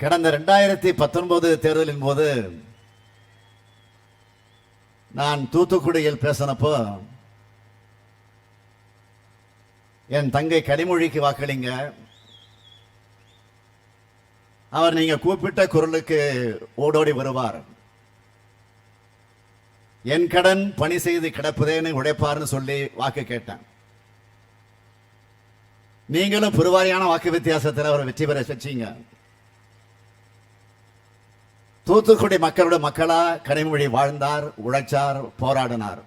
கடந்த ரெண்டாயிரத்தி பத்தொன்பது தேர்தலின் போது நான் தூத்துக்குடியில் பேசினப்போ என் தங்கை கனிமொழிக்கு வாக்களிங்க. அவர் நீங்க கூப்பிட்ட குரலுக்கு ஓடோடி வருவார். என் கடன் பணி செய்து கிடப்பதேன்னு உழைப்பார்னு சொல்லி வாக்கு கேட்டேன். நீங்களும் பெருவாரியான வாக்கு வித்தியாசத்தில் அவர் வெற்றி பெற வச்சீங்க. தூத்துக்குடி மக்களோட மக்களா கனிமொழி வாழ்ந்தார் உழைச்சார் போராடினார்.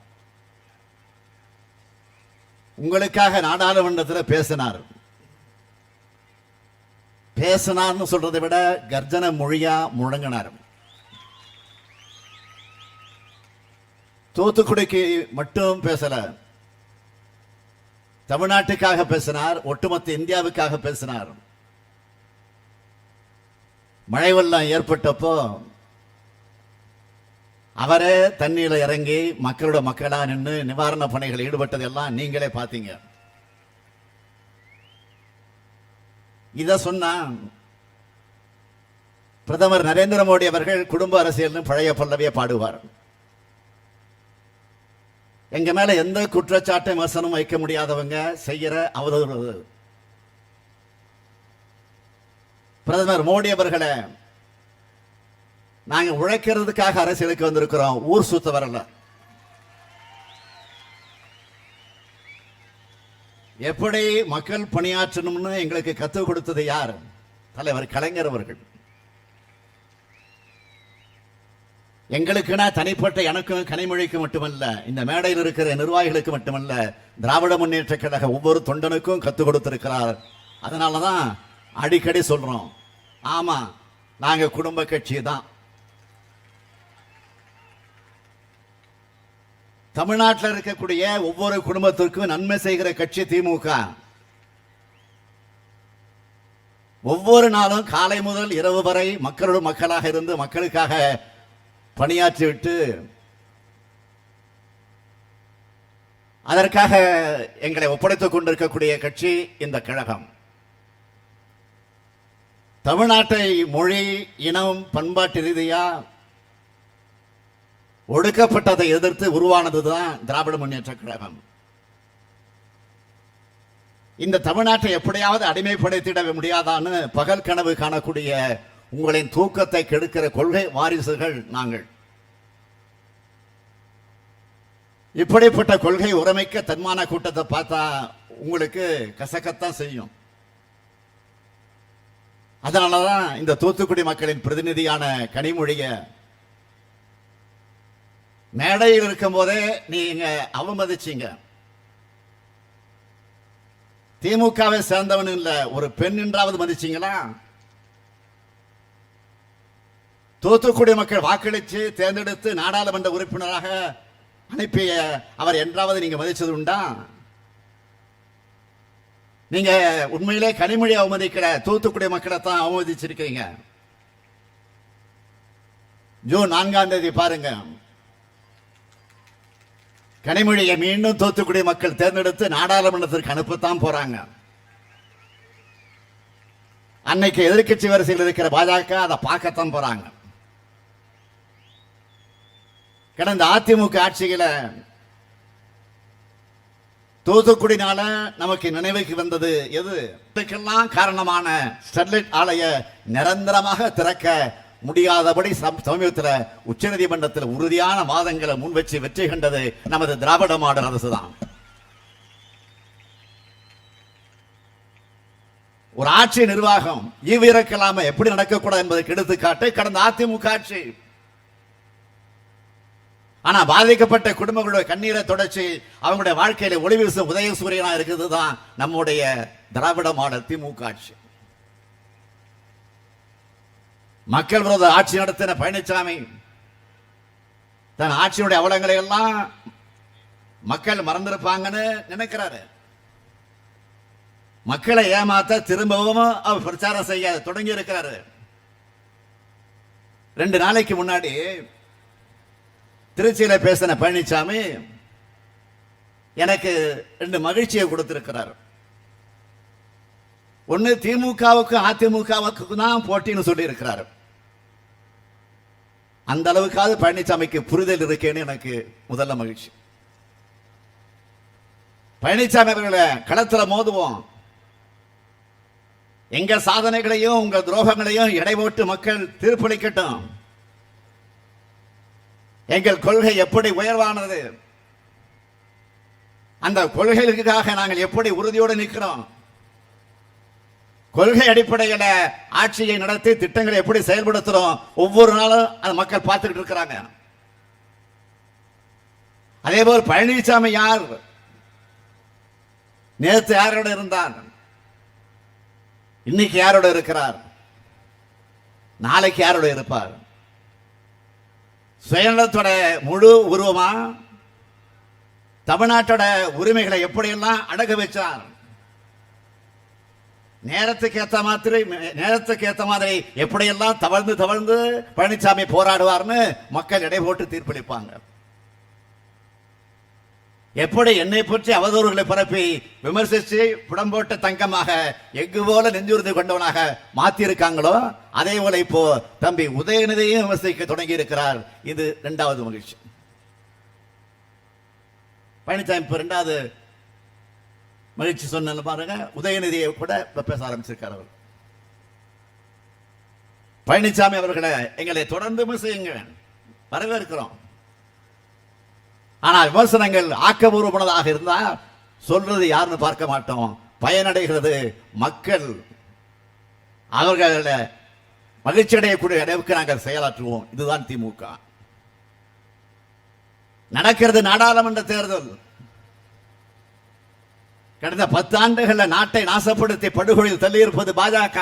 உங்களுக்காக நாடாளுமன்றத்தில் பேசினார். பேசினார்னு சொல்றதை விட கர்ஜன மொழியா முழங்கினார். தூத்துக்குடிக்கு மட்டும் பேசல. தமிழ்நாட்டுக்காக பேசினார் ஒட்டுமொத்த இந்தியாவுக்காக பேசினார். மழை வெள்ளம் ஏற்பட்டப்போ அவரே தண்ணீர்ல இறங்கி மக்களோட மக்களா நின்று நிவாரண பணிகள் ஈடுபட்டதெல்லாம் நீங்களே பார்த்தீங்க. இத சொன்னா பிரதமர் நரேந்திர மோடி அவர்கள் குடும்ப அரசியல்னு பழைய பல்லவியை பாடுவார். எங்க மேல எந்த குற்றச்சாட்டு விமர்சனம் வைக்க முடியாதவங்க செய்யற அவதூறு பிரதமர் மோடி அவர்களே நாங்க உழைக்கிறதுக்காக அரசியலுக்கு வந்திருக்கிறோம். ஊர் சுத்த வரல. எப்படி மக்கள் பணியாற்றணும்னு எங்களுக்கு கற்றுக் கொடுத்தது யார்? தலைவர் கலைஞர் அவர்கள். எங்களுக்குனா தனிப்பட்ட எனக்கும் கனிமொழிக்கு மட்டுமல்ல இந்த மேடையில் இருக்கிற நிர்வாகிகளுக்கு மட்டுமல்ல திராவிட முன்னேற்ற கழக ஒவ்வொரு தொண்டனுக்கும் கற்றுக் கொடுத்திருக்கிறார். அதனாலதான் அடிக்கடி சொல்றோம் ஆமா நாங்க குடும்ப கட்சி தான் தமிழ்நாட்டில் இருக்கக்கூடிய ஒவ்வொரு குடும்பத்திற்கும் நன்மை செய்கிற கட்சி திமுக. ஒவ்வொரு நாளும் காலை முதல் இரவு வரை மக்களோட மக்களாக இருந்து மக்களுக்காக பணியாற்றி விட்டு அதற்காக எங்களை ஒப்படைத்துக் கொண்டிருக்கக்கூடிய கட்சி இந்த கழகம். தமிழ்நாட்டை மொழி இனம் பண்பாட்டு ரீதியாக ஒடுக்கப்பட்டதை எதிர்த்து உருவானது தான் திராவிட முன்னேற்ற கழகம். இந்த தமிழ்நாட்டை எப்படியாவது அடிமைப்படுத்திட முடியாதான்னு பகல் கனவு காணக்கூடிய உங்களின் தூக்கத்தை கெடுக்கிற கொள்கை வாரிசுகள் நாங்கள். இப்படிப்பட்ட கொள்கை உரமைக்க தன்மான கூட்டத்தை பார்த்தா உங்களுக்கு கசக்கத்தான் செய்யும். அதனாலதான் இந்த தூத்துக்குடி மக்களின் பிரதிநிதியான கனிமொழிய மேடையில் இருக்கும் போதே நீங்க அவமதிச்சீங்க. திமுகவை சேர்ந்தவன் இல்ல ஒரு பெண் என்றாவது மதிச்சீங்களா? தூத்துக்குடி மக்கள் வாக்களித்து தேர்ந்தெடுத்து நாடாளுமன்ற உறுப்பினராக அனுப்பிய அவர் என்றாவது நீங்க மதிச்சது உண்டா? நீங்க உண்மையிலே கனிமொழி அவமதிக்கிற தூத்துக்குடி மக்களை தான் அவமதிச்சிருக்கீங்க. ஜூன் நான்காம் தேதி பாருங்க. கனிமொழியை மீண்டும் தூத்துக்குடி மக்கள் தேர்ந்தெடுத்து நாடாளுமன்றத்திற்கு அனுப்பத்தான் போறாங்க. அன்னைக்கு எதிர்க்கட்சி வரிசையில் இருக்கிற பாஜக அதை பார்க்கத்தான் போறாங்க. கடந்த அதிமுக ஆட்சியில தூத்துக்குடினால நமக்கு நினைவுக்கு வந்தது எது? இதுக்கெல்லாம் காரணமான ஸ்டெர்லைட் ஆலைய நிரந்தரமாக திறக்க முடியாதபடி சம்- உச்ச உச்சநீதிமன்றத்தில் உறுதியான வாதங்களை முன்வச்சு வெற்றி கண்டது நமது திராவிட மாடல் அரசுதான். ஒரு ஆட்சி நிர்வாகம் ஈவிரக்கலாம எப்படி நடக்கக்கூடாது என்பதற்கு எடுத்துக்காட்டு கடந்த அதிமுக ஆட்சி. ஆனா பாதிக்கப்பட்ட குடும்பங்களோட கண்ணீரை தொடர்ச்சி அவங்களுடைய வாழ்க்கையில ஒளி வீசும் உதயசூரியனா இருக்கிறது தான் நம்முடைய திராவிட மாடல் திமுக ஆட்சி. மக்கள் விரோத ஆட்சி நடத்தின பழனிசாமி தன் ஆட்சியினுடைய அவலங்களை எல்லாம் மக்கள் மறந்திருப்பாங்கன்னு நினைக்கிறாரு. மக்களை ஏமாத்த திரும்பவும் அவர் பிரச்சாரம் செய்ய தொடங்கி இருக்கிறாரு. ரெண்டு நாளைக்கு முன்னாடி திருச்சியில பேசின பழனிசாமி எனக்கு ரெண்டு மகிழ்ச்சியை கொடுத்திருக்கிறார். ஒண்ணு திமுகவுக்கு அதிமுகவுக்கு தான் போட்டின்னு சொல்லி இருக்கிறாரு அந்த அளவுக்காவது பழனிசாமிக்கு புரிதல் இருக்கேன்னு எனக்கு முதல்ல மகிழ்ச்சி. பழனிசாமி அவர்களை களத்தில் மோதுவோம். எங்க சாதனைகளையும் உங்க துரோகங்களையும் எடை போட்டு மக்கள் தீர்ப்பளிக்கட்டும். எங்கள் கொள்கை எப்படி உயர்வானது? அந்த கொள்கைகளுக்காக நாங்கள் எப்படி உறுதியோடு நிற்கிறோம்? கொள்கை அடிப்படையில் ஆட்சியை நடத்தி திட்டங்களை எப்படி செயல்படுத்துறோம்? ஒவ்வொரு நாளும் அது மக்கள் பார்த்துக்கிட்டு இருக்கிறாங்க. அதே போல் பழனிசாமி யார்? நேற்று யாரோட இருந்தார்? இன்னைக்கு யாரோட இருக்கிறார்? நாளைக்கு யாரோட இருப்பார்? சுயநலத்தோட முழு உருவமா தமிழ்நாட்டோட உரிமைகளை எப்படியெல்லாம் அடகு வச்சார்? நேரத்துக்கு ஏத்த மாதிரி நேரத்துக்கு ஏத்த மாதிரி எப்படியெல்லாம் தவழ்ந்து தவழ்ந்து பழனிசாமி போராடுவார்னு மக்கள் எடை போட்டு தீர்ப்பளிப்பாங்க. எப்படி என்னை பற்றி அவதூறுகளை பரப்பி விமர்சித்து புடம்போட்ட தங்கமாக எஃகு போல நெஞ்சுறுதி கொண்டவனாக மாத்தி இருக்காங்களோ அதே போல இப்போ தம்பி உதயநிதியும் விமர்சிக்க தொடங்கி இருக்கிறார் இது இரண்டாவது மகிழ்ச்சி. பழனிசாமி இப்போ ரெண்டாவது மகிழ்ச்சி சொன்ன பாருங்க. உதயநிதியை கூட பேச ஆரம்பிச்சிருக்கார் அவர். பழனிசாமி அவர்களை எங்களை தொடர்ந்து விமர்சியுங்க வரவேற்கிறோம். ஆனால் விமர்சனங்கள் ஆக்கபூர்வமானதாக இருந்தா சொல்றது யாருன்னு பார்க்க மாட்டோம். பயனடைகிறது மக்கள். அவர்களை மகிழ்ச்சி அடையக்கூடிய அளவுக்கு நாங்கள் செயலாற்றுவோம். இதுதான் திமுக. நடக்கிறது நாடாளுமன்ற தேர்தல். கடந்த பத்தாண்டுகள்ல நாட்டை நாசப்படுத்தி படுகொலையில் தள்ளியிருப்பது பாஜக.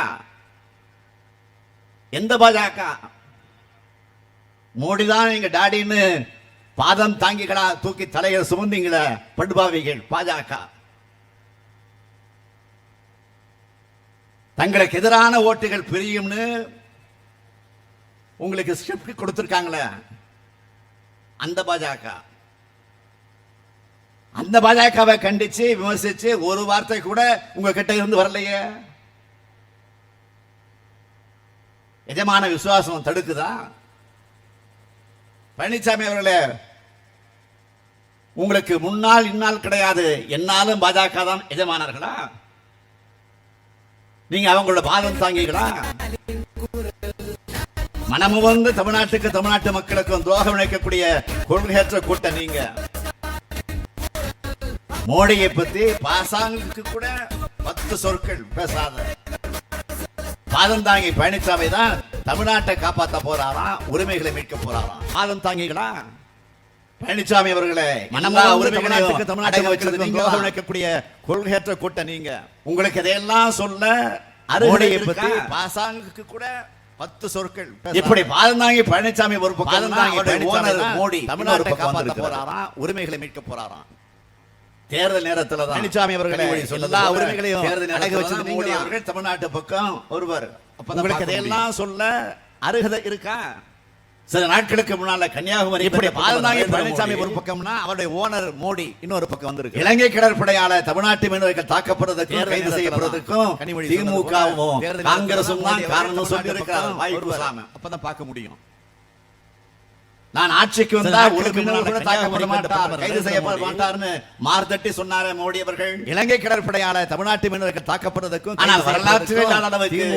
எந்த பாஜக? மோடி தான் எங்க டாடின்னு பாதம் தாங்கிகளா தூக்கி தலையை சுமந்தீங்கள படுபாவிகள் பாஜக. தங்களுக்கு எதிரான ஓட்டுகள் பிரியும்னு உங்களுக்கு ஸ்கிரிப்ட் கொடுத்துருக்காங்களே அந்த பாஜக. அந்த பாஜகவை கண்டிச்சு விமர்சிச்சு ஒரு வார்த்தை கூட உங்க கிட்ட இருந்து வரலையே. எஜமான விசுவாசம் தடுக்குதா? பழனிசாமி அவர்களே உங்களுக்கு முன்னால் இன்னால் கிடையாது. என்னாலும் பாஜக தான் எஜமானார்களா? நீங்க அவங்களோட பாதம் தாங்கிகளா? மனமு வந்து தமிழ்நாட்டுக்கு தமிழ்நாட்டு மக்களுக்கும் துரோகம் இழைக்கக்கூடிய கொள்கையற்ற கூட்டம் நீங்க. மோடியை பத்தி பாசாங்குக்கு கூட பத்து சொற்கள் பேசாத. பாதம் தாங்கி பழனிசாமி தான் தமிழ்நாட்டை காப்பாத்த போறாராம் உரிமைகளை மீட்க போறாராம். பாதம் தாங்கிகளா? பழனிசாமி அவர்களே இழைக்கக்கூடிய கொள்கையற்ற கூட்டம் நீங்க உங்களுக்கு இதையெல்லாம் சொல்ல அருகதை பத்தி பாசாங்குக்கு கூட பத்து சொற்கள் இப்படி பாதம் தாங்கி பழனிசாமி ஒரு பக்கம் மோடி தமிழ்நாட்டை காப்பாற்ற போறாராம் உரிமைகளை மீட்க போறாராம். தேர்தல் நேரத்துல தான் பழனிசாமி அவர்கள் எல்லா உரிமைகளையும் தேர்தல் அடகு வச்சது மோடி அவர்கள் தமிழ்நாட்டு பக்கம் ஒருவர். உங்களுக்கு இதையெல்லாம் சொல்ல அருகதை இருக்கா? சில நாட்களுக்கு முன்னால கன்னியாகுமரி இப்படி பாலதாங்கி பழனிசாமி ஒரு பக்கம்னா அவருடைய ஓனர் மோடி இன்னொரு பக்கம் வந்திருக்கு. இலங்கை கடற்படையால தமிழ்நாட்டு மீனவர்கள் தாக்கப்படுறதுக்கும் கைது செய்யப்படுறதுக்கும் திமுகவும் காங்கிரசும் தான் காரணம் சொல்லி இருக்கிறார் வாய்ப்பு அப்பதான் பார்க்க முடியும். நான் ஆட்சிக்கு வந்தா கூட தாக்கப்பட மாட்டார் கைது செய்யப்பட மாட்டார்னு மார்தட்டி சொன்னாரே மோடி அவர்கள். இலங்கை கடற்படையால தமிழ்நாட்டு மீனவர்கள் தாக்கப்படுறதுக்கும் ஆனால் வரலாற்று அளவுக்கு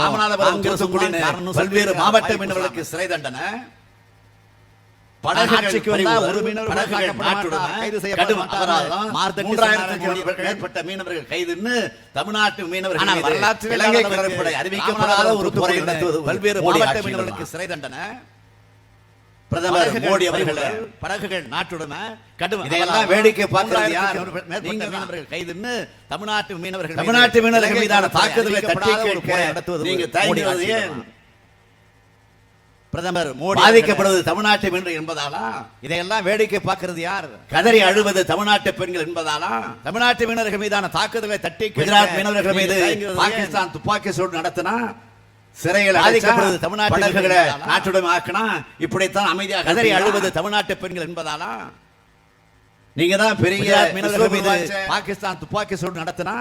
ராமநாதபுரம் பல்வேறு மாவட்ட மீனவர்களுக்கு சிறை தண்டனை. மேற்பட்ட மீனவர்கள் கைதுன்னு தமிழ்நாட்டு மீனவர்கள் அறிவிக்கப்படாத ஒரு துறை பல்வேறு மாவட்ட மீனவர்களுக்கு சிறை தண்டனை. பிரதமர் மோடி அவர்கள் படகுகள் நாட்டுடன் கடும் வேடிக்கை பார்க்கிறது யார்? கைதுன்னு தமிழ்நாட்டு மீனவர்கள் தமிழ்நாட்டு மீனவர்கள் மீதான தாக்குதலை தட்டி கேட்க நடத்துவது நீங்க தயங்குவது பிரதமர் மோடி பாதிக்கப்படுவது தமிழ்நாட்டு மீனவர் என்பதாலா? இதையெல்லாம் வேடிக்கை பார்க்கிறது யார்? கதறி அழுவது தமிழ்நாட்டு பெண்கள் என்பதாலா? தமிழ்நாட்டு மீனவர்கள் மீதான தாக்குதலை தட்டி குஜராத் மீனவர்கள் மீது பாகிஸ்தான் துப்பாக்கி சூடு நடத்தினா சிறையில் பாதிக்கப்படுவது தமிழ்நாட்டு நாட்டுடன் ஆக்கினா இப்படித்தான் அமைதியாக கதறி அழுவது தமிழ்நாட்டு பெண்கள் என்பதாலா நீங்க தான் பெரிய பாகிஸ்தான் துப்பாக்கி சூடு நடத்தினா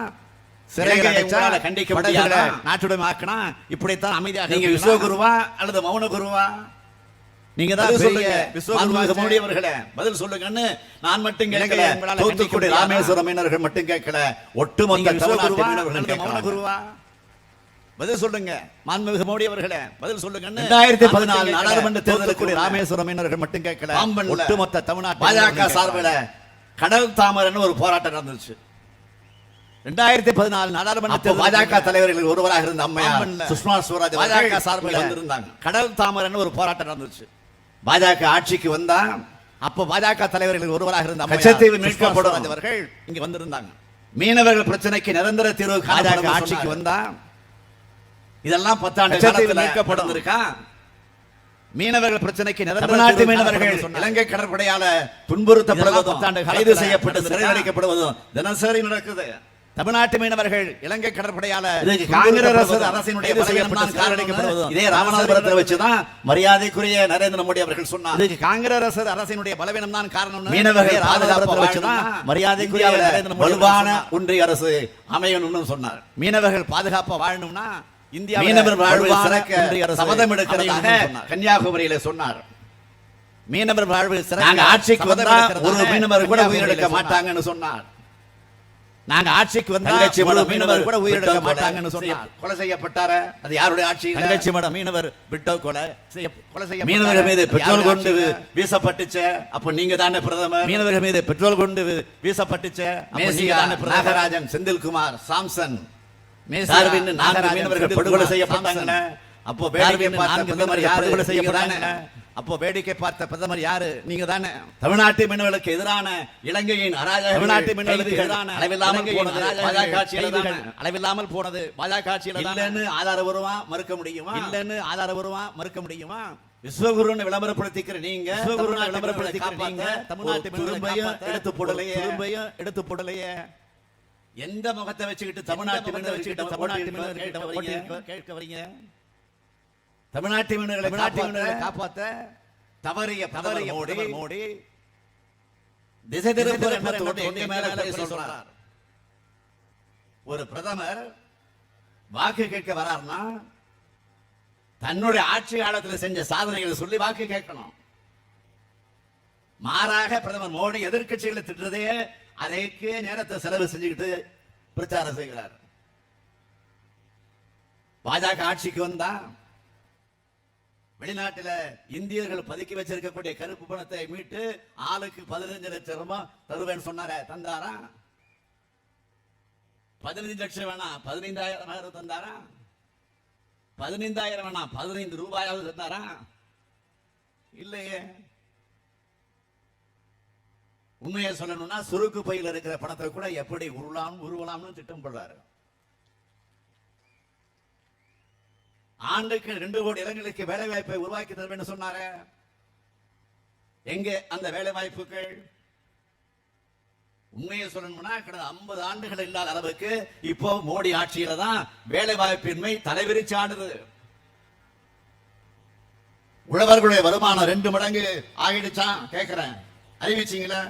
சிறைகளை இலங்கையை அடைச்சா, உங்களால கண்டிக்க படகுகளை முடியாதா? நாட்டுடைமை ஆக்கினா இப்படித்தான் அமைதியாக நீங்க? விஸ்வகுருவா அல்லது மௌன குருவா நீங்க தான் பெரிய சொல்லுங்க. விஸ்வகுருவாச்சே. மாண்புமிகு மோடி அவர்களே பதில் சொல்லுங்கன்னு நான் மட்டும் கேட்கல தூத்துக்குடி? ராமேஸ்வரம் மீனவர்கள் மட்டும் கேட்கல ஒட்டுமொத்த தமிழ்நாட்டு மீனவர்கள் மௌன. குருவா பதில் சொல்லுங்க. மாண்புமிகு மோடி அவர்களே பதில் சொல்லுங்கன்னு ரெண்டாயிரத்தி பதினாலு. நாடாளுமன்ற தேர்தலுக்கு தூத்துக்குடி முன்ன ராமேஸ்வரம் மீனவர்கள் மட்டும் கேட்கல. ஒட்டுமொத்த தமிழ்நாட்டு பாஜக சார்பில். கடல் தாமரைன்னு ஒரு போராட்டம் நடந்துச்சு. ரெண்டாயிரத்தி பதினாலு நாடாளுமன்ற பாஜக தலைவர்கள் ஒருவராக இருந்த அம்மையார் சுஷ்மா ஸ்வராஜ் பாஜக சார்பில் வந்திருந்தாங்க. கடல் தாமரைன்னு ஒரு போராட்டம் நடந்துச்சு. பாஜக ஆட்சிக்கு வந்தா அப்போ பாஜக தலைவர்கள் ஒருவராக இருந்த கச்சத்தீவு மீட்கப்படும். அவர்கள் இங்க வந்திருந்தாங்க. மீனவர்கள் பிரச்சனைக்கு நிரந்தர தீர்வு பாஜக ஆட்சிக்கு வந்தா இதெல்லாம் பத்தாண்டு காலத்துல மீனவர்கள் பிரச்சனைக்கு தமிழ்நாட்டு மீனவர்கள். இலங்கை கடற்படையால துன்புறுத்தப்படுவதும் பத்தாண்டு கைது செய்யப்பட்டு? சிறையடைக்கப்படுவதும் தினசரி நடக்குது தமிழ்நாட்டு மீனவர்கள் இலங்கை கடற்படையால காங்கிரஸ் அரசினுடைய இதே ராமநாதபுரத்தில் வச்சுதான் மரியாதைக்குரிய நரேந்திர மோடி அவர்கள் சொன்னார் காங்கிரஸ் அரசினுடைய பலவீனம் தான் காரணம் மீனவர்கள் பாதுகாப்பு வச்சுதான் மரியாதைக்குரிய நரேந்திர மோடி வலுவான. ஒன்றிய அரசு அமையணும்னு சொன்னார் மீனவர்கள் பாதுகாப்பா வாழணும்னா இந்தியா மீனவர் சபதம் எடுக்கிறதாக. கன்னியாகுமரியில சொன்னார். மீனவர் சிறக்க நாங்க ஆட்சிக்கு வந்தா ஒரு மீனவர் கூட உயிரிழக்க. மாட்டாங்கன்னு சொன்னார். நாங்க ஆட்சிக்கு வந்தா மீனவர் கூட உயிரிழக்க மாட்டாங்கன்னு கொலை. சொன்னார். கொலை செய்யப்பட்டார? அது யாருடைய ஆட்சி? தங்கச்சி மடம் மீனவர் விட்டோ கொலை. கொலை செய்ய மீது பெட்ரோல் கொண்டு வீசப்பட்டுச்சு. அப்ப நீங்க தானே பிரதமர்? மீனவர்கள் மீது பெட்ரோல் கொண்டு வீசப்பட்டுச்சு. நாகராஜன் செந்தில்குமார் சாம்சன். மேசியா, டார்வின் நான்கு நாகராஜன், மீனவர்கள் செந்தில்குமார், படுகொலை சாம்சன். செய்யப்பட்டாங்க அப்போ வேடிக்கை டார்வின் பார்த்த நான்கு பிரதமர் மீனவர்கள் யாரு? படுகொலை நீங்க செய்யப்பட்டாங்க தானே. அப்போ வேடிக்கை பார்த்த பிரதமர் யாரு? நீங்க தானே தமிழ்நாட்டு மீனவர்களுக்கு எதிரான இலங்கையின் அராஜக தமிழ்நாட்டு மீனவர்களுக்கு எதிரான அளவில்லாமல் போனது பாஜக. அளவில்லாமல் போனது பாஜக ஆட்சியில தானே. இல்லைன்னு ஆதாரபூர்வமா மறுக்க முடியுமா? இல்லைன்னு ஆதாரபூர்வமா மறுக்க முடியுமா? விஸ்வகுருன்னு விளம்பரப்படுத்திக்கிற நீங்க தமிழ்நாட்டு விளம்பரப்படுத்திக்கிற நீங்க தமிழ்நாட்டு துரும்பையும் எடுத்து போடலையே. துரும்பையும் எடுத்து போடலையே. எந்த முகத்தை வச்சுக்கிட்டு தமிழ்நாட்டு மீனவர்களை வச்சுக்கிட்டு கிட்ட தமிழ்நாட்டு கேட்க போட்டி வரீங்க? கேட்க வரீங்க? தமிழ்நாட்டு மீனவர்களை காப்பாத்த மீனவர்களை காப்பாத்த தவறிய தவறிய மோடி மோடி திசை திசை திருப்ப திருப்ப எண்ணத்தோடு எண்ணத்தோடு எங்க மேல எங்க மேல குறை குறை சொல்றார். ஒரு பிரதமர் வாக்கு கேட்க வராருன்னா தன்னுடைய ஆட்சி காலத்தில் செஞ்ச சாதனைகளை சொல்லி வாக்கு கேட்கணும். மாறாக பிரதமர் மோடி எதிர்க்கட்சிகளை திட்டுறதே அதற்கு நேரத்தை செலவு செஞ்சுக்கிட்டு பிரச்சாரம் செய்கிறார். பாஜக ஆட்சிக்கு வந்தா வெளிநாட்டுல இந்தியர்கள் பதுக்கி வச்சிருக்கக்கூடிய கருப்பு பணத்தை மீட்டு ஆளுக்கு பதினஞ்சு லட்சம் ரூபாய் தருவேன்னு சொன்னாரே தந்தாரா? பதினஞ்சு லட்சம் வேணாம் பதினைந்தாயிரம் தந்தாரா? பதினைந்தாயிரம் வேணாம் பதினைந்து ரூபாயாவது தந்தாரா? இல்லையே. உண்மையை சொல்லணும்னா சுருக்கு பையில் இருக்கிற பணத்தை கூட எப்படி உருளாம் உருவலாம்னு திட்டம் போடுறாரு. ஆண்டுக்கு ரெண்டு கோடி இளைஞர்களுக்கு வேலை வாய்ப்பை உருவாக்கி தருவேன் சொன்னாரு. எங்கே? அந்த வேலை வாய்ப்புகள் உண்மையை சொல்லணும்னா கடந்த ஐம்பது ஆண்டுகள் இல்லாத அளவுக்கு இப்போ மோடி ஆட்சியில தான் வேலை வாய்ப்பின்மை தலைவிரிச்சு ஆடுது உழவர்களுடைய வருமானம் ரெண்டு மடங்கு ஆகிடுச்சான் கேட்கிறேன் அறிவிச்சீங்களா?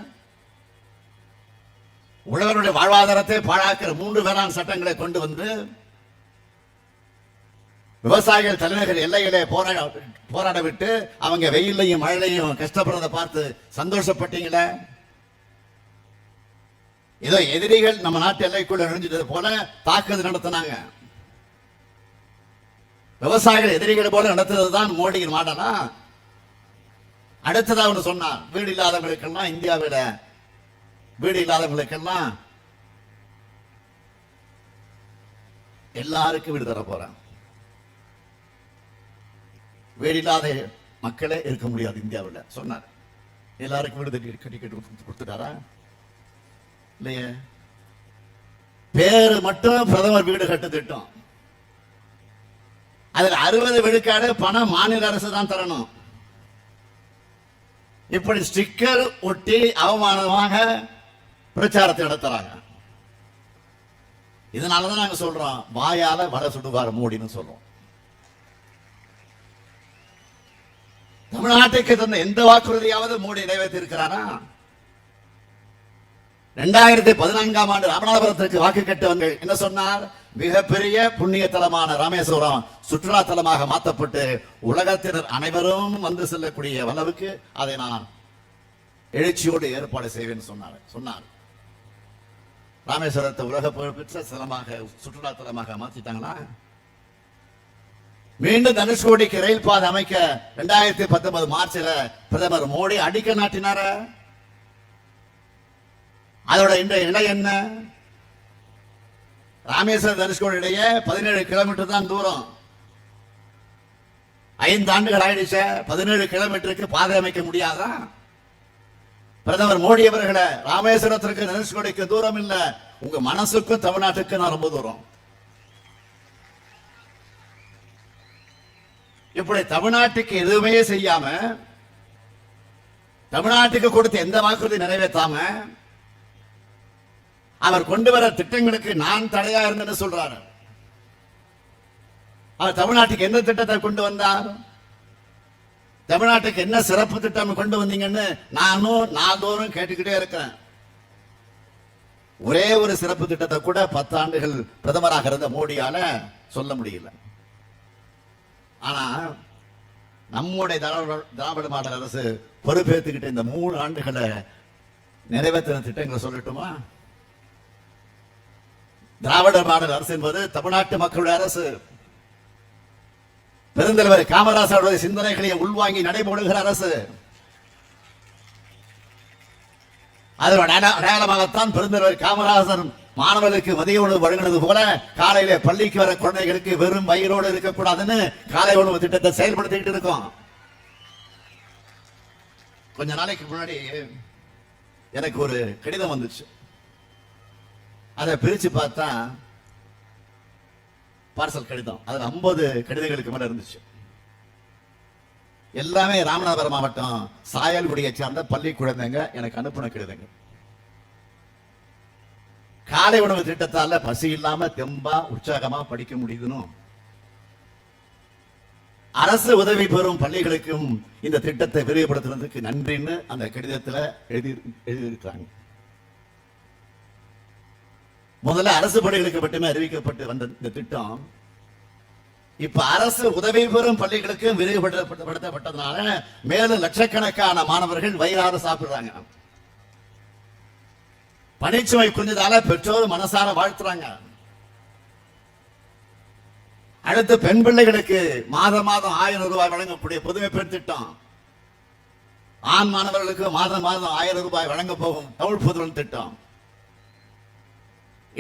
உழவருடைய வாழ்வாதாரத்தை பாழாக்கிற மூன்று வேளாண் சட்டங்களை கொண்டு வந்து விவசாயிகள் தலைநகர் எல்லையிலே போராட போராட விட்டு அவங்க வெயிலையும் மழையிலையும் கஷ்டப்படுறதை பார்த்து சந்தோஷப்பட்டீங்களே? ஏதோ எதிரிகள் நம்ம நாட்டு எல்லைக்குள்ள நுழைஞ்சது போல தாக்குதல் நடத்தினாங்க. விவசாயிகள் எதிரிகள் போல நடத்துறது தான் மோடியின் மாடலா? அடுத்ததா ஒன்று சொன்னார் வீடு இல்லாதவங்களுக்கெல்லாம் இந்தியாவில் வீடு இல்லாதவங்களுக்கெல்லாம் எல்லாருக்கும் வீடு தர போறான். வீடு இல்லாத மக்களே இருக்க முடியாது இந்தியாவில். சொன்னார். எல்லாருக்கும் வீடு கட்டி கட்டி கட்டி கொடுத்துட்டாரா? இல்லையே. பேரு மட்டும் பிரதமர் வீடு கட்டு திட்டம். அதில் அறுபது விழுக்காடு பணம் மாநில அரசு தான் தரணும். இப்படி ஸ்டிக்கர் ஒட்டி அவமானமாக பிரச்சாரத்தை நடத்துறாங்க. இதனாலதான் நாங்க சொல்றோம் வாயால வடை சுடுவார் மோடின்னு சொல்றோம். தமிழ்நாட்டுக்கு தந்த எந்த வாக்குறுதியாவது மோடி நிறைவேற்றி இருக்கிறாரா இரண்டாயிரத்தி பதினான்காம் ஆண்டு ராமநாதபுரத்திற்கு வாக்கு கேட்டவர்கள் என்ன சொன்னார்? மிகப்பெரிய புண்ணிய தலமான ராமேஸ்வரம் சுற்றுலா தலமாக மாற்றப்பட்டு உலகத்தினர் அனைவரும் வந்து செல்லக்கூடிய அளவுக்கு அதை நான் எழுச்சியோடு ஏற்பாடு செய்வேன் சொன்னார் சொன்னார். ராமேஸ்வரத்தை உலக புகழ்பெற்ற ஸ்தலமாக சுற்றுலா தலமாக மாற்றிட்டாங்களா மீண்டும் தனுஷ்கோடிக்கு ரயில் பாதை அமைக்க இரண்டாயிரத்தி பத்தொன்பது மார்ச்ல பிரதமர் மோடி அடிக்க நாட்டினார? அதோட இன்றைய நிலை என்ன? ராமேஸ்வரம் தனுஷ்கோடி இடையே பதினேழு கிலோமீட்டர் தான் தூரம். ஐந்து ஆண்டுகள் ஆயிடுச்சு பதினேழு கிலோமீட்டருக்கு பாதை அமைக்க முடியாதா? பிரதமர் மோடி அவர்களை ராமேஸ்வரத்திற்கு தனுஷ்கோடிக்கு தூரம் இல்ல. உங்க மனசுக்கும் தமிழ்நாட்டுக்கும் நான் ரொம்ப தூரம். இப்படி தமிழ்நாட்டுக்கு எதுவுமே செய்யாம தமிழ்நாட்டுக்கு கொடுத்த எந்த வாக்குறுதி நிறைவேற்றாம அவர் கொண்டு வர திட்டங்களுக்கு நான் தடையா இருந்தேன்னு சொல்றாரு. அவர் தமிழ்நாட்டுக்கு எந்த திட்டத்தை கொண்டு வந்தார்? தமிழ்நாட்டுக்கு என்ன சிறப்பு திட்டம் கொண்டு வந்தீங்கன்னு நானும் நாள்தோறும் கேட்டுக்கிட்டே இருக்கிறேன். ஒரே ஒரு சிறப்பு திட்டத்தை கூட பத்து ஆண்டுகள் பிரதமராக இருந்த மோடியால சொல்ல முடியல. ஆனா நம்முடைய திராவிட திராவிட மாடல் அரசு பொறுப்பேற்றுக்கிட்ட இந்த மூணு ஆண்டுகளை நிறைவேற்றின திட்டங்களை சொல்லட்டுமா? திராவிட மாடல் அரசு என்பது தமிழ்நாட்டு மக்களுடைய அரசு. பெருந்தலைவர் காமராசருடைய சிந்தனைகளை உள்வாங்கி நடைபெறுகிற அரசு. அதோட அடையாளமாகத்தான் பெருந்தலைவர் காமராசர் மாணவர்களுக்கு மதிய உணவு வழங்கினது போல காலையில பள்ளிக்கு வர குழந்தைகளுக்கு வெறும் வயிறோடு இருக்கக்கூடாதுன்னு காலை உணவு திட்டத்தை செயல்படுத்திக்கிட்டு இருக்கோம். கொஞ்ச நாளைக்கு முன்னாடி எனக்கு ஒரு கடிதம் வந்துச்சு. அதை பிரிச்சு பார்த்தா பார்சல் கடிதம். அதில் ஐம்பது கடிதங்களுக்கு மேலே இருந்துச்சு. எல்லாமே ராமநாதபுரம் மாவட்டம் சாயல்குடியை சேர்ந்த பள்ளி குழந்தைங்க எனக்கு அனுப்பின கடிதங்க காலை உணவு திட்டத்தால பசி இல்லாம தெம்பா உற்சாகமா படிக்க முடியுதுன்னு. அரசு உதவி பெறும் பள்ளிகளுக்கும் இந்த திட்டத்தை விரிவுபடுத்துறதுக்கு நன்றின்னு அந்த கடிதத்துல எழுதி எழுதியிருக்காங்க முதல்ல அரசு பள்ளிகளுக்கு மட்டுமே அறிவிக்கப்பட்டு வந்த இந்த திட்டம். இப்ப அரசு உதவி பெறும் பள்ளிகளுக்கும் விரிவுபடுத்தப்பட்டதுனால மேலும் லட்சக்கணக்கான மாணவர்கள் வயிறார சாப்பிடுறாங்க. பணிச்சுமை குறைஞ்சதால பெற்றோர் மனசார வாழ்த்துறாங்க. அடுத்து பெண் பிள்ளைகளுக்கு மாதம் மாதம் ஆயிரம் ரூபாய் வழங்கக்கூடிய புதுமை பெண் திட்டம். ஆண் மாணவர்களுக்கு மாதம் மாதம் ஆயிரம் ரூபாய் வழங்க போகும் தமிழ் புதுவன் திட்டம்.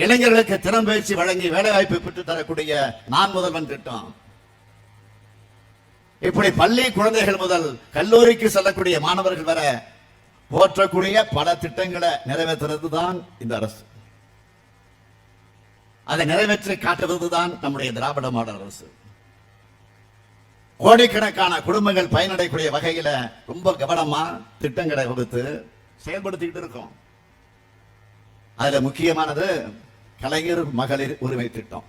இளைஞர்களுக்கு திறன் பயிற்சி வழங்கி வேலை வாய்ப்பு பெற்று தரக்கூடிய நான் முதல்வன் திட்டம். இப்படி பள்ளி குழந்தைகள் முதல் கல்லூரிக்கு செல்லக்கூடிய மாணவர்கள் வர போற்றக்கூடிய பல திட்டங்களை நிறைவேற்றுறது தான் இந்த அரசு. அதை நிறைவேற்றி காட்டுவது தான் நம்முடைய திராவிட மாடல் அரசு. கோடிக்கணக்கான குடும்பங்கள் பயனடையக்கூடிய வகையில ரொம்ப கவனமா திட்டங்களை வகுத்து செயல்படுத்திக்கிட்டு இருக்கோம். அதுல முக்கியமானது கலைஞர் மகளிர் உரிமை திட்டம்.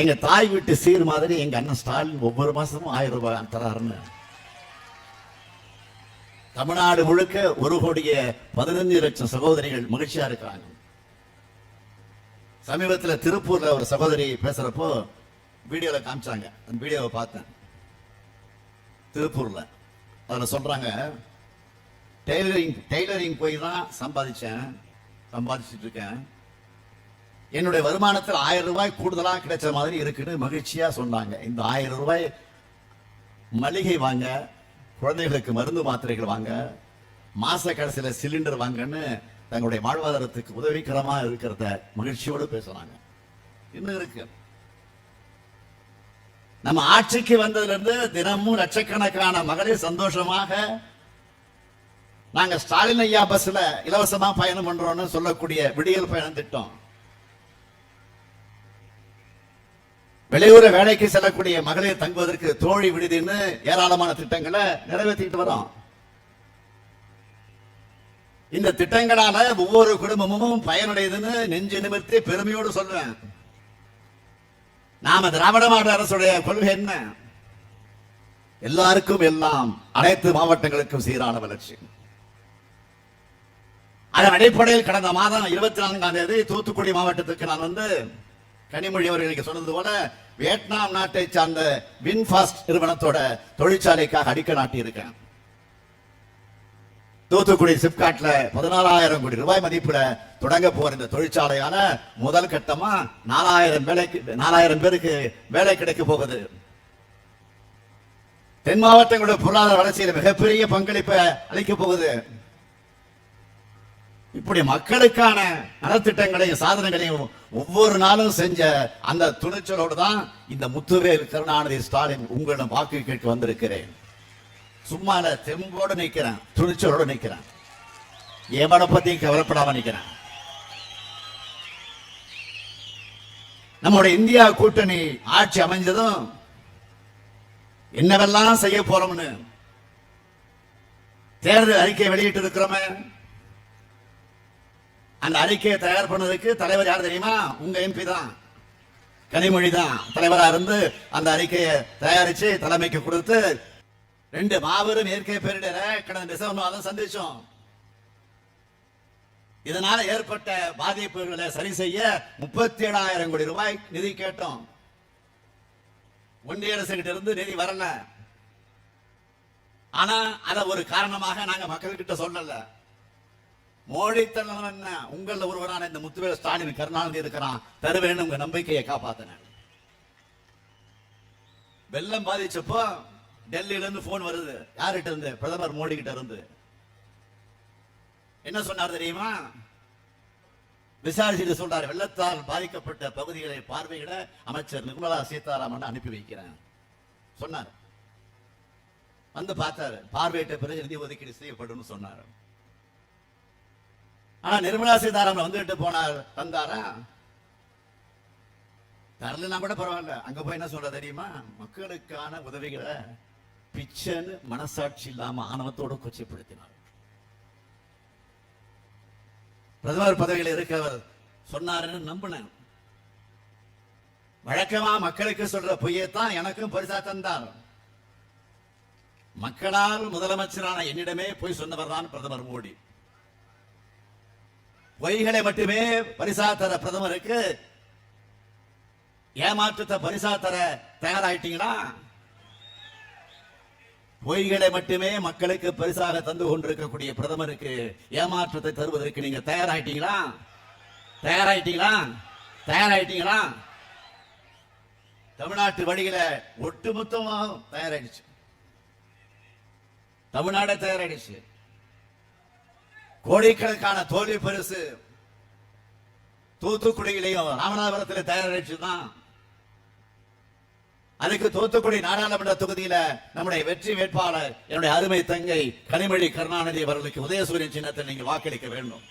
எங்க தாய் வீட்டு சீர் மாதிரி எங்க அண்ணன் ஸ்டாலின் ஒவ்வொரு மாசமும் ஆயிரம் ரூபாய் தராருன்னு. தமிழ்நாடு முழுக்க ஒரு கோடிய பதினஞ்சு லட்சம் சகோதரிகள் மகிழ்ச்சியா இருக்காங்க. சமீபத்தில் திருப்பூர்ல ஒரு சகோதரி பேசுறப்போ வீடியோல காமிச்சாங்க. அந்த வீடியோவை பார்த்தேன். திருப்பூர்ல. அதுல சொல்றாங்க டெய்லரிங் டெய்லரிங் போய் தான் சம்பாதிச்சேன். சம்பாதிச்சிட்டு இருக்கேன் என்னுடைய வருமானத்தில் ஆயிரம் ரூபாய் கூடுதலா கிடைச்ச மாதிரி இருக்குன்னு மகிழ்ச்சியா சொன்னாங்க. இந்த ஆயிரம் ரூபாய் மளிகை வாங்க குழந்தைகளுக்கு மருந்து மாத்திரைகள் வாங்க மாச கடைசியில சிலிண்டர் வாங்கன்னு தங்களுடைய வாழ்வாதாரத்துக்கு உதவிகரமா இருக்கிறத மகிழ்ச்சியோடு பேசுறாங்க. இன்னும் இருக்கு. நம்ம ஆட்சிக்கு வந்ததுல இருந்து தினமும் லட்சக்கணக்கான மகளிர் சந்தோஷமாக நாங்க ஸ்டாலின் ஐயா பஸ்ல இலவசமா பயணம் பண்றோம்னு சொல்லக்கூடிய விடியல் பயணம் திட்டம். வெளியூர வேலைக்கு செல்லக்கூடிய மகளிர் தங்குவதற்கு தோழி விடுதின்னு ஏராளமான திட்டங்களை நிறைவேற்றிட்டு வரோம். இந்த திட்டங்களால ஒவ்வொரு குடும்பமும் பயனடையுதுன்னு நெஞ்சு நிமிர்த்தி பெருமையோடு சொல்லுவேன் நாம திராவிட மாவட்ட அரசுடைய கொள்கை என்ன? எல்லாருக்கும் எல்லாம் அனைத்து மாவட்டங்களுக்கும் சீரான வளர்ச்சி. அதன் அடிப்படையில் கடந்த மாதம் இருபத்தி நான்காம் தேதி தூத்துக்குடி மாவட்டத்துக்கு நான் வந்து கனிமொழி அவர்களுக்கு சொன்னது போல வியட்நாம் நாட்டை சார்ந்த வின்ஃபாஸ்ட் நிறுவனத்தோட தொழிற்சாலைக்காக அடிக்க நாட்டி இருக்கேன் தூத்துக்குடி சிப்காட்ல பதினாலாயிரம் கோடி ரூபாய் மதிப்புல தொடங்க போற இந்த தொழிற்சாலையால முதல் கட்டமா நாலாயிரம் வேலைக்கு நாலாயிரம் பேருக்கு வேலை கிடைக்க போகுது. தென் மாவட்டங்களோட பொருளாதார வளர்ச்சியில் மிகப்பெரிய பங்களிப்பை அளிக்க போகுது. இப்படி மக்களுக்கான நலத்திட்டங்களையும் சாதனைகளையும் ஒவ்வொரு நாளும் செஞ்ச அந்த துணிச்சலோடு தான் இந்த முத்துவேல் கருணாநிதி ஸ்டாலின் உங்களிடம் வாக்கு கேட்க வந்திருக்கிறேன். சும்மா தெம்போடு நிக்கிறேன் துணிச்சலோடு நிக்கிறேன் எவனை பத்தியும் கவலைப்படாம நிற்கிறேன். நம்முடைய இந்தியா கூட்டணி ஆட்சி அமைஞ்சதும் என்னவெல்லாம் செய்ய போறோம்னு தேர்தல் அறிக்கை வெளியிட்டு இருக்கிறோமே அந்த அறிக்கையை தயார் பண்ணதுக்கு தலைவர் யார் தெரியுமா? உங்க எம்பி தான். கனிமொழி தான். தலைவரா இருந்து அந்த அறிக்கையை தயாரிச்சு தலைமைக்கு கொடுத்து ரெண்டு மாபெரும் இயற்கை பேரிடரை கடந்த டிசம்பர் மாதம் சந்திச்சோம். இதனால ஏற்பட்ட பாதிப்புகளை சரி செய்ய முப்பத்தி ஏழாயிரம் கோடி ரூபாய் நிதி கேட்டோம். ஒன்றிய அரசு கிட்ட இருந்து நிதி வரல. ஆனா அத ஒரு காரணமாக நாங்க மக்கள்கிட்ட சொல்லல. மோடித்தனம் என்ன? உங்கள ஒருவரான இந்த முத்துவேல் ஸ்டாலின் கருணாநிதி இருக்கிறான். தருவேன்னு உங்க நம்பிக்கையை காப்பாத்தினேன் வெள்ளம் பாதிச்சப்போ டெல்லியில இருந்து போன் வருது. யார்கிட்ட இருந்து? பிரதமர் மோடி கிட்ட இருந்து. என்ன சொன்னார் தெரியுமா? விசாரிச்சுட்டு சொல்றாரு வெள்ளத்தால் பாதிக்கப்பட்ட பகுதிகளை பார்வையிட அமைச்சர் நிர்மலா சீதாராமன் அனுப்பி வைக்கிறேன் சொன்னார். வந்து பார்த்தாரு. பார்வையிட்ட பிறகு நிதி ஒதுக்கீடு செய்யப்படும் சொன்னார். ஆனா நிர்மலா சீதாராமன் வந்துட்டு போனார் தந்தாரா? தரலனா கூட பரவாயில்ல. அங்க போய் என்ன சொல்ற தெரியுமா? மக்களுக்கான உதவிகளை பிச்சைன்னு மனசாட்சி இல்லாம ஆணவத்தோட கொச்சைப்படுத்தினார். பிரதமர் பதவியில் இருக்கவர் சொன்னாருன்னு நம்பினேன். வழக்கமா மக்களுக்கு சொல்ற பொய்யத்தான் எனக்கும் பரிசா தந்தார். மக்களால் முதலமைச்சரான என்னிடமே போய் சொன்னவர் தான் பிரதமர் மோடி. பொய்களை மட்டுமே பரிசா தர பிரதமருக்கு ஏமாற்றத்தை பரிசா தர தயாராயிட்டீங்களா? பொய்களை மட்டுமே மக்களுக்கு பரிசாக தந்து கொண்டிருக்கக்கூடிய பிரதமருக்கு ஏமாற்றத்தை தருவதற்கு நீங்க தயாராயிட்டீங்களா? தயாராயிட்டீங்களா? தயாராயிட்டீங்களா? தமிழ்நாட்டு வழியில ஒட்டுமொத்தமாக தயாராயிடுச்சு. தமிழ்நாடே தயாராயிடுச்சு. கோடிக்கணக்கான தோல்வி பரிசு. தூத்துக்குடியிலையும் ராமநாதபுரத்தில் தயாரிச்சு தான் அதுக்கு தூத்துக்குடி நாடாளுமன்ற தொகுதியில நம்முடைய வெற்றி வேட்பாளர் என்னுடைய அருமை தங்கை கனிமொழி கருணாநிதி அவர்களுக்கு உதயசூரியன் சின்னத்தில் நீங்கள் வாக்களிக்க வேண்டும்.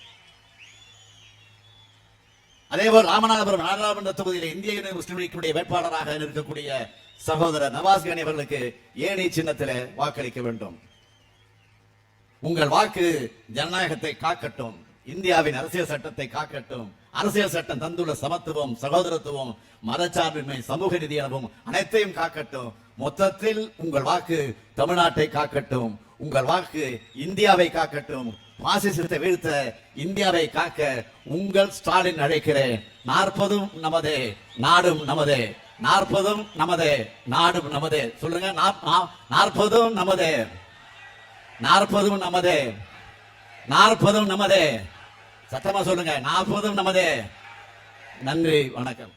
அதேபோல் ராமநாதபுரம் நாடாளுமன்ற தொகுதியில இந்திய யூனியன் முஸ்லிம் வேட்பாளராக இருக்கக்கூடிய சகோதரர் நவாஸ் கனி அவர்களுக்கு ஏணி சின்னத்தில் வாக்களிக்க வேண்டும். உங்கள் வாக்கு ஜனநாயகத்தை காக்கட்டும் இந்தியாவின் அரசியல் சட்டத்தை காக்கட்டும் அரசியல் சட்டம் தந்துள்ள சமத்துவம் சகோதரத்துவம் மதச்சார்பின்மை சமூக நிதி எனவும் அனைத்தையும் காக்கட்டும். மொத்தத்தில் உங்கள் வாக்கு தமிழ்நாட்டை காக்கட்டும் உங்கள் வாக்கு இந்தியாவை காக்கட்டும். பாசிசத்தை வீழ்த்த இந்தியாவை காக்க உங்கள் ஸ்டாலின் அழைக்கிறேன். நாற்பதும் நமதே நாடும் நமதே நாற்பதும் நமதே நாடும் நமதே. சொல்லுங்க நா- நாற்பதும் நமதே. நாற்பதும் நமதே. நாற்பதும் நமதே. சத்தமா சொல்லுங்க. நாற்பதும் நமதே. நன்றி வணக்கம்.